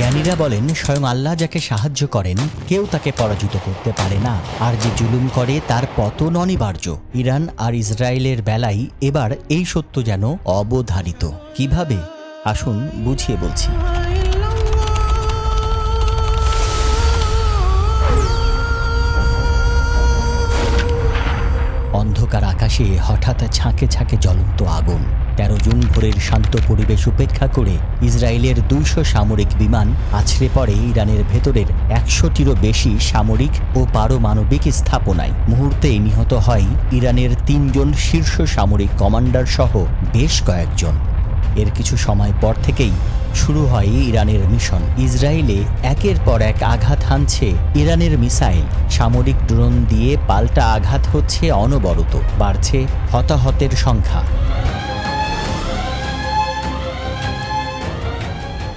জ্ঞানীরা বলেন, স্বয়ং আল্লাহ যাকে সাহায্য করেন, কেউ তাকে পরাজিত করতে পারে না। আর যে জুলুম করে, তার পতন অনিবার্য। ইরান আর ইসরায়েলের বেলায় এবার এই সত্য যেন অবধারিত। কীভাবে? আসুন বুঝিয়ে বলছি। হঠাৎ ছাঁকে ছাঁকে জ্বলন্ত আগুন। তেরো জুন ভোরের শান্ত পরিবেশ উপেক্ষা করে ইসরায়েলের দুইশো সামরিক বিমান আছড়ে পড়ে ইরানের ভেতরের একশোটিরও বেশি সামরিক ও পারমাণবিক স্থাপনায়। মুহূর্তে নিহত হয় ইরানের তিনজন শীর্ষ সামরিক কমান্ডার সহ বেশ কয়েকজন। এর কিছু সময় পর থেকেই শুরু হয় ইরানের মিশন। ইসরায়েলে একের পর এক আঘাত হানছে ইরানের মিসাইল। সামরিক ড্রোন দিয়ে পাল্টা আঘাত হচ্ছে অনবরত, বাড়ছে হতাহতের সংখ্যা।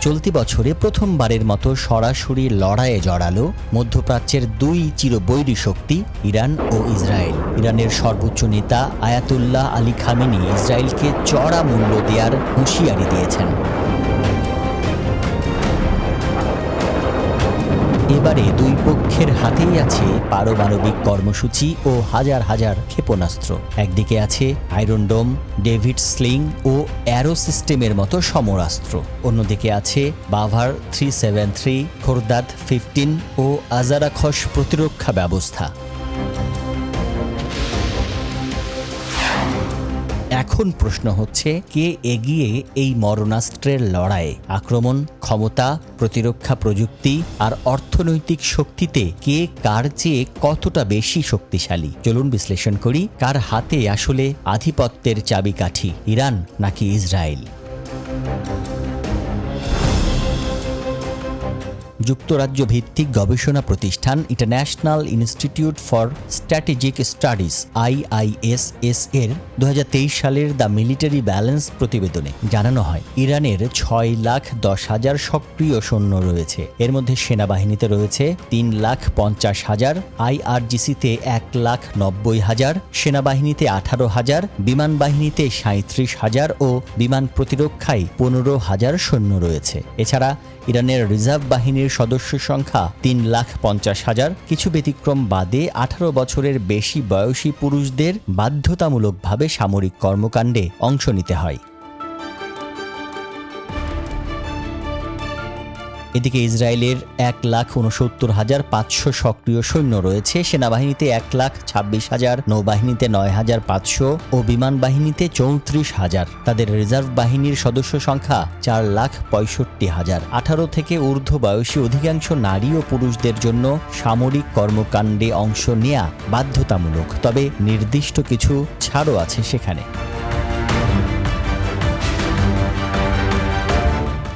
চলতি বছরে প্রথমবারের মতো সরাসরি লড়াইয়ে জড়ালো মধ্যপ্রাচ্যের দুই চিরবৈরী শক্তি, ইরান ও ইসরায়েল। ইরানের সর্বোচ্চ নেতা আয়াতুল্লাহ আলী খামেনি ইসরায়েলকে চড়া মূল্য দেওয়ার হুঁশিয়ারি দিয়েছেন। এবারে দুই পক্ষের হাতেই আছে পারমাণবিক কর্মসূচি ও হাজার হাজার ক্ষেপণাস্ত্র। একদিকে আছে আয়রন ডোম, ডেভিড স্লিং ও অ্যারো সিস্টেমের মতো সমরাস্ত্র। অন্যদিকে আছে Bavar three seven three, Khordad fifteen ও আজারাখস প্রতিরক্ষা ব্যবস্থা। এখন প্রশ্ন হচ্ছে, কে এগিয়ে এই মরণাস্ত্রের লড়াই আক্রমণ, ক্ষমতা, প্রতিরক্ষা প্রযুক্তি আর অর্থনৈতিক শক্তিতে কে কার চেয়ে কতটা বেশি শক্তিশালী? চলুন বিশ্লেষণ করি, কার হাতে আসলে আধিপত্যের চাবিকাঠি, ইরান নাকি ইসরায়েল? যুক্তরাজ্য ভিত্তিক গবেষণা প্রতিষ্ঠান international institute for strategic studies, IISS এর দু হাজার তেইশ সালের দ্য মিলিটারি ব্যালেন্স প্রতিবেদনে জানানো হয়, ইরানের ছয় লাখ দশ হাজার সক্রিয় সৈন্য রয়েছে। এর মধ্যে সেনাবাহিনীতে রয়েছে তিন লাখ পঞ্চাশ হাজার, আইআরজিসিতে এক লাখ নব্বই হাজার, সেনাবাহিনীতে আঠারো হাজার বিমান বাহিনীতে সাঁত্রিশ হাজার ও বিমান প্রতিরক্ষায় পনেরো হাজার সৈন্য রয়েছে। এছাড়া ইরানের রিজার্ভ বাহিনীর সদস্য সংখ্যা তিন লাখ পঞ্চাশ হাজার। কিছু ব্যতিক্রম বাদে আঠারো বছরের বেশি বয়সী পুরুষদের বাধ্যতামূলকভাবে সামরিক কর্মকাণ্ডে অংশ নিতে হয়। এদিকে ইসরায়েলের এক লাখ উনসত্তর হাজার পাঁচশো সক্রিয় সৈন্য রয়েছে। সেনাবাহিনীতে এক লাখ ছাব্বিশ হাজার, নৌবাহিনীতে নয় হাজার পাঁচশো ও বিমান বাহিনীতে চৌত্রিশ হাজার। তাদের রিজার্ভ বাহিনীর সদস্য সংখ্যা চার লাখ পঁয়ষট্টি হাজার। আঠারো থেকে ঊর্ধ্ব বয়সী অধিকাংশ নারী ও পুরুষদের জন্য সামরিক কর্মকাণ্ডে অংশ নেয়া বাধ্যতামূলক, তবে নির্দিষ্ট কিছু ছাড়ও আছে সেখানে।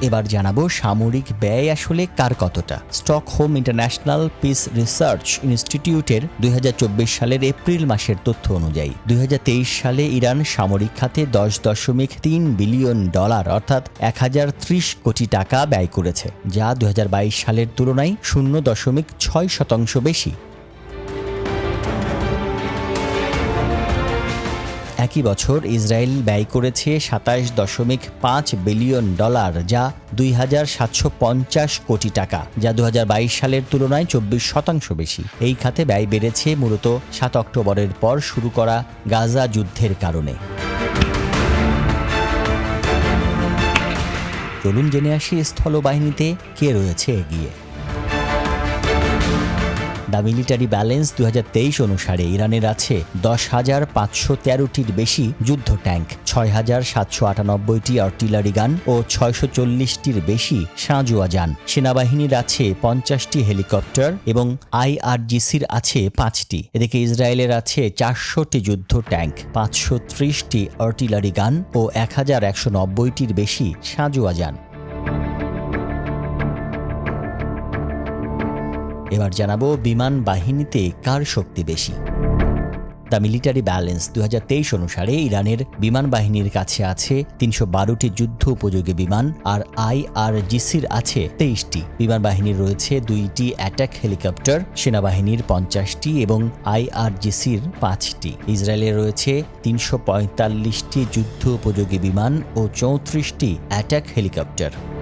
এবার জানাব সামরিক ব্যয় আসলে কার কতটা। স্টকহোম ইন্টারন্যাশনাল পিস রিসার্চ ইনস্টিটিউটের দুই হাজার চব্বিশ সালের এপ্রিল মাসের তথ্য অনুযায়ী দুই হাজার তেইশ সালে ইরান সামরিক খাতে দশ দশমিক তিন বিলিয়ন ডলার অর্থাৎ এক হাজার ত্রিশ কোটি টাকা ব্যয় করেছে, যা দু হাজার বাইশ সালের তুলনায় শূন্য দশমিক ছয় শতাংশ বেশি। একই বছর ইসরায়েল ব্যয় করেছে সাতাশ দশমিক পাঁচ বিলিয়ন ডলার, যা দুই হাজার সাতশো পঞ্চাশ কোটি টাকা, যা দু হাজার বাইশ সালের তুলনায় চব্বিশ শতাংশ বেশি। এই খাতে ব্যয় বেড়েছে মূলত সাত অক্টোবরের পর শুরু করা গাজা যুদ্ধের কারণে। চলুন জেনে আসি স্থলবাহিনীতে কে রয়েছে এগিয়ে। দ্য মিলিটারি ব্যালেন্স দু হাজার তেইশ অনুসারে ইরানের আছে দশ হাজার পাঁচশো তেরোটির বেশি যুদ্ধ ট্যাঙ্ক, ছয় হাজার সাতশো আটানব্বইটি আর্টিলারি গান ও ছয়শো চল্লিশটির বেশি সাঁজোয়া যান। সেনাবাহিনীর আছে পঞ্চাশটি হেলিকপ্টার এবং আইআরজিসির আছে পাঁচটি। এদিকে ইসরায়েলের আছে চারশোটি যুদ্ধ ট্যাঙ্ক, পাঁচশো ত্রিশটি আর্টিলারি গান ও এক হাজার একশো নব্বইটির বেশি সাঁজোয়া যান। এবার জানাব বিমান বাহিনীতে কার শক্তি বেশি। দ্য মিলিটারি ব্যালেন্স দু হাজার তেইশ অনুসারে ইরানের বিমান বাহিনীর কাছে আছে তিনশো বারোটি যুদ্ধ উপযোগী বিমান আর আইআরজিসির আছে তেইশটি। বিমান বাহিনীর রয়েছে দুইটি অ্যাটাক হেলিকপ্টার, সেনাবাহিনীর পঞ্চাশটি এবং আইআরজিসির পাঁচটি। ইসরায়েলের রয়েছে তিনশো পঁয়তাল্লিশটি যুদ্ধ উপযোগী বিমান ও চৌত্রিশটি অ্যাটাক হেলিকপ্টার।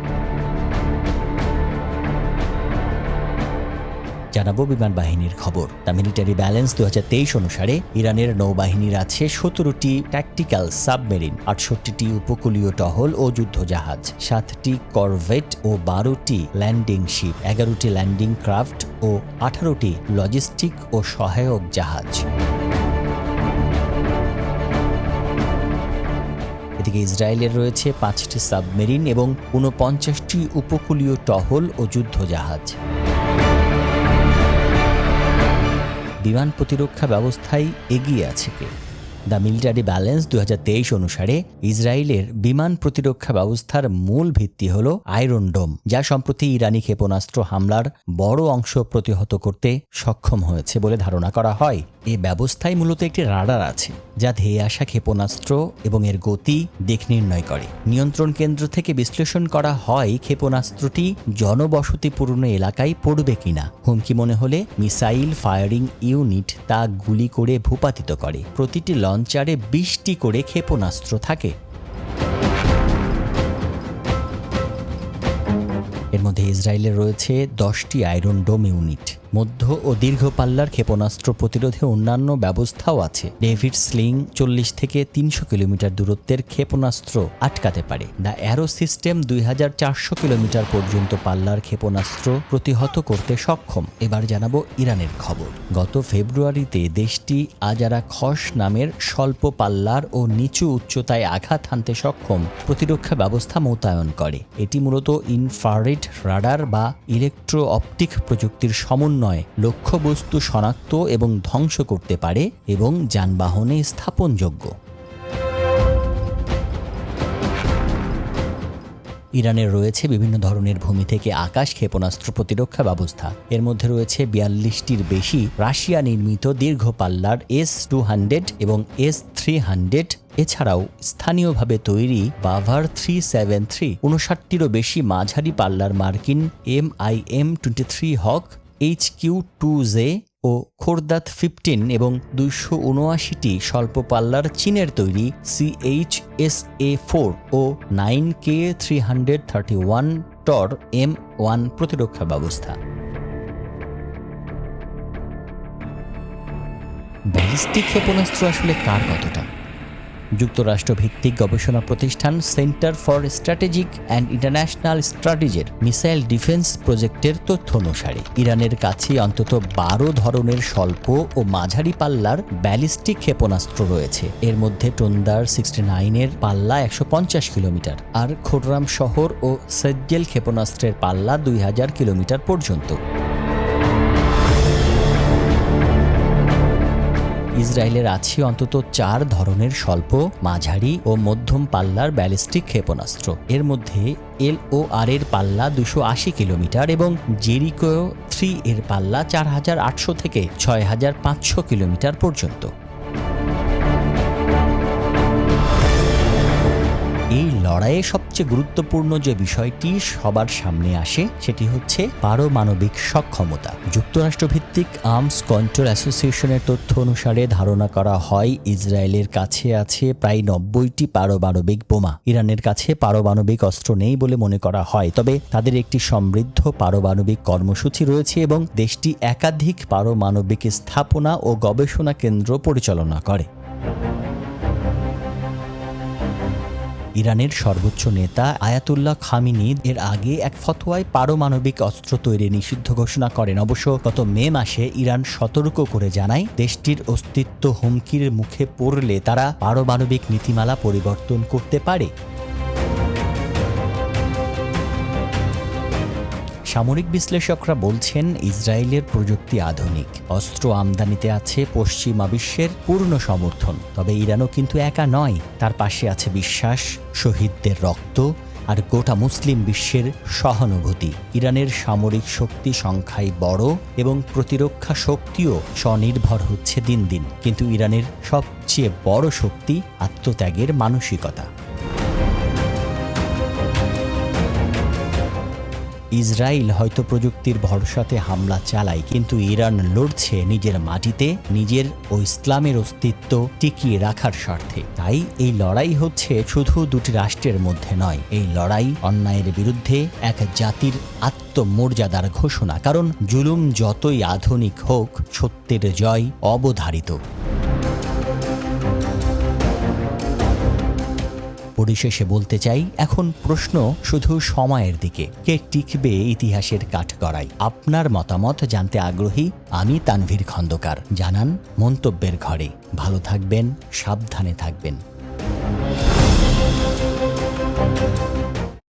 জানাব বিমান বাহিনীর খবর। দ্য মিলিটারি ব্যালেন্স দু হাজার তেইশ অনুসারে ইরানের নৌবাহিনীর আছে সতেরোটি ট্যাকটিক্যাল সাবমেরিন আটষট্টিটি উপকূলীয় টহল ও যুদ্ধজাহাজ, সাতটি করভেট ও বারোটি ল্যান্ডিং শিপ এগারোটি ল্যান্ডিং ক্রাফট ও আঠারোটি লজিস্টিক ও সহায়ক জাহাজ। এদিকে ইসরায়েলের রয়েছে পাঁচটি সাবমেরিন এবং ঊনপঞ্চাশটি উপকূলীয় টহল ও যুদ্ধজাহাজ। বিমান প্রতিরক্ষা ব্যবস্থায় এগিয়ে আছে কে? দ্য মিলিটারি ব্যালেন্স দু হাজার তেইশ অনুসারে ইসরায়েলের বিমান প্রতিরক্ষা ব্যবস্থার মূল ভিত্তি হল আয়রন ডোম, যা সম্প্রতি ইরানি ক্ষেপণাস্ত্র হামলার বড় অংশ প্রতিহত করতে সক্ষম হয়েছে বলে ধারণা করা হয়। এ ব্যবস্থায় মূলত একটি রাডার আছে, যা ধেয়ে আসা ক্ষেপণাস্ত্র এবং এর গতি দিক নির্ণয় করে। নিয়ন্ত্রণ কেন্দ্র থেকে বিশ্লেষণ করা হয় ক্ষেপণাস্ত্রটি জনবসতিপূর্ণ এলাকায় পড়বে কিনা। হুমকি মনে হলে মিসাইল ফায়ারিং ইউনিট তা গুলি করে ভূপাতিত করে। প্রতিটি লঞ্চারে বিশটি করে ক্ষেপণাস্ত্র থাকে। এর মধ্যে ইসরায়েলের রয়েছে দশটি আয়রন ডোম ইউনিট। মধ্য ও দীর্ঘ পাল্লার ক্ষেপণাস্ত্র প্রতিরোধে অন্যান্য ব্যবস্থাও আছে। ডেভিড স্লিং চল্লিশ থেকে তিনশো কিলোমিটার দূরত্বের ক্ষেপণাস্ত্র আটকাতে পারে। দ্য অ্যারো সিস্টেম দুই হাজার চারশো কিলোমিটার পর্যন্ত পাল্লার ক্ষেপণাস্ত্র প্রতিহত করতে সক্ষম। এবার জানাব ইরানের খবর। গত ফেব্রুয়ারিতে দেশটি আজারা খস নামের স্বল্প পাল্লার ও নিচু উচ্চতায় আঘাত হানতে সক্ষম প্রতিরক্ষা ব্যবস্থা মোতায়েন করে। এটি মূলত ইনফ্রারেড রাডার বা ইলেকট্রো অপটিক প্রযুক্তির সমন্বয় লক্ষ্যবস্তু শনাক্ত এবং ধ্বংস করতে পারে এবং যানবাহনে স্থাপনযোগ্য। ইরানের রয়েছে বিভিন্ন ধরনের ভূমি থেকে আকাশ ক্ষেপণাস্ত্র প্রতিরক্ষা ব্যবস্থা। এর মধ্যে রয়েছে বিয়াল্লিশটির বেশি রাশিয়া নির্মিত দীর্ঘ পাল্লার এস টু হান্ড্রেড এবং এস থ্রি হান্ড্রেড। এছাড়াও স্থানীয়ভাবে তৈরি বাভার থ্রি সেভেন থ্রি, উনষাটটিরও বেশি মাঝারি পাল্লার মার্কিন M I M twenty three Hawk H Q two J O Khordad fifteen এবং দুইশো উনআশিটি স্বল্প পাল্লার চীনের তৈরি CH S A four O nine K three hundred thirty one Tor M one প্রতিরক্ষা ব্যবস্থা। ব্যালিস্টিক ক্ষেপণাস্ত্র আসলে কার কতটা? যুক্তরাষ্ট্র ভিত্তিক গবেষণা প্রতিষ্ঠান centre for strategic and international স্ট্র্যাটেজির missile defence প্রজেক্টের তথ্য অনুসারে, ইরানের কাছে অন্তত বারো ধরনের স্বল্প ও মাঝারি পাল্লার ব্যালিস্টিক ক্ষেপণাস্ত্র রয়েছে। এর মধ্যে টোন্দার সিক্সটি নাইনের পাল্লা একশো পঞ্চাশ কিলোমিটার আর খোররাম শহর ও সেজ্জেল ক্ষেপণাস্ত্রের পাল্লা দুই হাজার কিলোমিটার পর্যন্ত। ইসরায়েলের আছে অন্তত চার ধরনের স্বল্প, মাঝারি ও মধ্যম পাল্লার ব্যালিস্টিক ক্ষেপণাস্ত্র। এর মধ্যে এল ও আর এর পাল্লা দুশো আশি কিলোমিটার এবং জেরিকো থ্রি এর পাল্লা চার হাজার আটশো থেকে ছয় হাজার পাঁচশো কিলোমিটার পর্যন্ত। লড়াইয়ে সবচেয়ে গুরুত্বপূর্ণ যে বিষয়টি সবার সামনে আসে, সেটি হচ্ছে পারমাণবিক সক্ষমতা। যুক্তরাষ্ট্র ভিত্তিক আর্মস কন্ট্রোল অ্যাসোসিয়েশনের তথ্য অনুসারে ধারণা করা হয়, ইসরায়েলের কাছে আছে প্রায় নব্বইটি পারমাণবিক বোমা। ইরানের কাছে পারমাণবিক অস্ত্র নেই বলে মনে করা হয়, তবে তাদের একটি সমৃদ্ধ পারমাণবিক কর্মসূচি রয়েছে এবং দেশটি একাধিক পারমাণবিক স্থাপনা ও গবেষণা কেন্দ্র পরিচালনা করে। ইরানের সর্বোচ্চ নেতা আয়াতুল্লাহ খামিনি এর আগে এক ফতোয়ায় পারমাণবিক অস্ত্র তৈরি নিষিদ্ধ ঘোষণা করেন। অবশ্য গত মে মাসে ইরান সতর্ক করে জানায়, দেশটির অস্তিত্ব হুমকির মুখে পড়লে তারা পারমাণবিক নীতিমালা পরিবর্তন করতে পারে। সামরিক বিশ্লেষকরা বলছেন, ইসরায়েলের প্রযুক্তি আধুনিক। অস্ত্র আমদানিতে আছে পশ্চিমা বিশ্বের পূর্ণ সমর্থন। তবে ইরানও কিন্তু একা নয়, তার পাশে আছে বিশ্বাস, শহীদদের রক্ত আর গোটা মুসলিম বিশ্বের সহানুভূতি। ইরানের সামরিক শক্তি সংখ্যায় বড় এবং প্রতিরক্ষা শক্তিও স্বনির্ভর হচ্ছে দিন দিন। কিন্তু ইরানের সবচেয়ে বড় শক্তি আত্মত্যাগের মানসিকতা। ইসরায়েল হয়তো প্রযুক্তির ভরসাতে হামলা চালায়, কিন্তু ইরান লড়ছে নিজের মাটিতে, নিজের ও ইসলামের অস্তিত্ব টিকিয়ে রাখার স্বার্থে। তাই এই লড়াই হচ্ছে শুধু দুটি রাষ্ট্রের মধ্যে নয়, এই লড়াই অন্যায়ের বিরুদ্ধে এক জাতির আত্মমর্যাদার ঘোষণা, কারণ জুলুম যতই আধুনিক হোক, সত্যের জয় অবধারিত। পরিশেষে বলতে চাই, এখন প্রশ্ন শুধু সময়ের দিকে। কে টিকবে ইতিহাসের কাঠগড়ায়? আপনার মতামত জানতে আগ্রহী আমি তানভীর খন্দকার। জানান মন্তব্যের ঘরে। ভালো থাকবেন, সাবধানে থাকবেন।